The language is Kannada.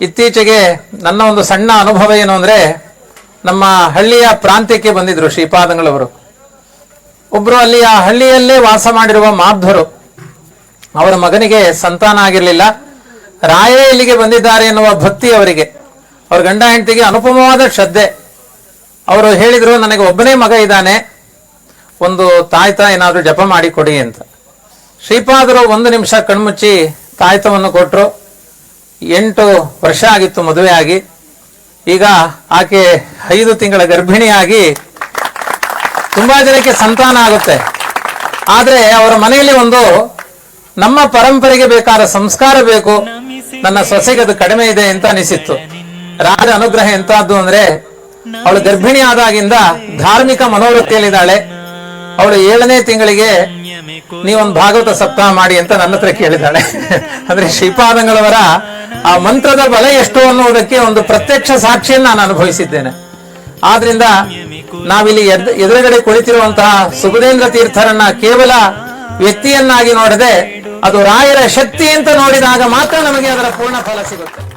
ಇತ್ತೀಚೆಗೆ ನನ್ನ ಒಂದು ಸಣ್ಣ ಅನುಭವ ಏನು ಅಂದ್ರೆ ನಮ್ಮ ಹಳ್ಳಿಯ ಪ್ರಾಂತ್ಯಕ್ಕೆ ಬಂದಿದ್ರು ಶ್ರೀಪಾದಂಗಳವರು. ಒಬ್ರು ಅಲ್ಲಿ ಆ ಹಳ್ಳಿಯಲ್ಲೇ ವಾಸ ಮಾಡಿರುವ ಮಾಧ್ವರು ಅವರ ಮಗನಿಗೆ ಸಂತಾನ ಆಗಿರಲಿಲ್ಲ. ರಾಯೇ ಇಲ್ಲಿಗೆ ಬಂದಿದ್ದಾರೆ ಎನ್ನುವ ಭಕ್ತಿ ಅವರಿಗೆ. ಅವ್ರ ಗಂಡ ಹೆಂಡತಿಗೆ ಅನುಪಮವಾದ ಶ್ರದ್ಧೆ. ಅವರು ಹೇಳಿದ್ರು, ನನಗೆ ಒಬ್ಬನೇ ಮಗ ಇದ್ದಾನೆ. ಒಂದು ತಾಯ್ತ ಏನಾದರೂ ಜಪ ಮಾಡಿ ಕೊಡಿ ಅಂತ. ಶ್ರೀಪಾದರು ಒಂದು ನಿಮಿಷ ಕಣ್ಮುಚ್ಚಿ ತಾಯ್ತವನ್ನು ಕೊಟ್ಟರು ಎಂಟು ವರ್ಷ ಆಗಿತ್ತು ಮದುವೆಯಾಗಿ ಈಗ ಆಕೆ ಐದು ತಿಂಗಳ ಗರ್ಭಿಣಿಯಾಗಿ ತುಂಬಾ ಜನಕ್ಕೆ ಸಂತಾನ ಆಗುತ್ತೆ. ಆದ್ರೆ ಅವರ ಮನೆಯಲ್ಲಿ ಒಂದು ನಮ್ಮ ಪರಂಪರೆಗೆ ಬೇಕಾದ ಸಂಸ್ಕಾರ ಬೇಕು. ನನ್ನ ಸೊಸೆಗೆ ಅದು ಕಡಿಮೆ ಇದೆ ಅಂತ ಅನಿಸಿತ್ತು. ರಾಜ ಅನುಗ್ರಹ ಎಂತಹದ್ದು ಅಂದ್ರೆ ಅವಳು ಗರ್ಭಿಣಿ ಆದಾಗಿಂದ ಧಾರ್ಮಿಕ ಮನೋವೃತ್ತಿಯಲ್ಲಿದ್ದಾಳೆ. ಅವಳು ಏಳನೇ ತಿಂಗಳಿಗೆ ನೀವೊಂದು ಭಾಗವತ ಸಪ್ತಾಹ ಮಾಡಿ ಅಂತ ನನ್ನ ಹತ್ರ ಕೇಳಿದ್ದಾಳೆ. ಅಂದ್ರೆ ಶ್ರೀಪಾದಂಗಳವರ ಆ ಮಂತ್ರದ ಬಲ ಎಷ್ಟು ಅನ್ನುವುದಕ್ಕೆ ಒಂದು ಪ್ರತ್ಯಕ್ಷ ಸಾಕ್ಷಿಯನ್ನು ನಾನು ಅನುಭವಿಸಿದ್ದೇನೆ. ಆದ್ರಿಂದ ನಾವಿಲ್ಲಿ ಎದ್- ಎದುರುಗಡೆ ಕುಳಿತಿರುವಂತಹ ಸುಬುಧೇಂದ್ರ ತೀರ್ಥರನ್ನ ಕೇವಲ ವ್ಯಕ್ತಿಯನ್ನಾಗಿ ನೋಡದೆ ಅದು ರಾಯರ ಶಕ್ತಿ ಅಂತ ನೋಡಿದಾಗ ಮಾತ್ರ ನಮಗೆ ಅದರ ಪೂರ್ಣ ಫಲ ಸಿಗುತ್ತೆ.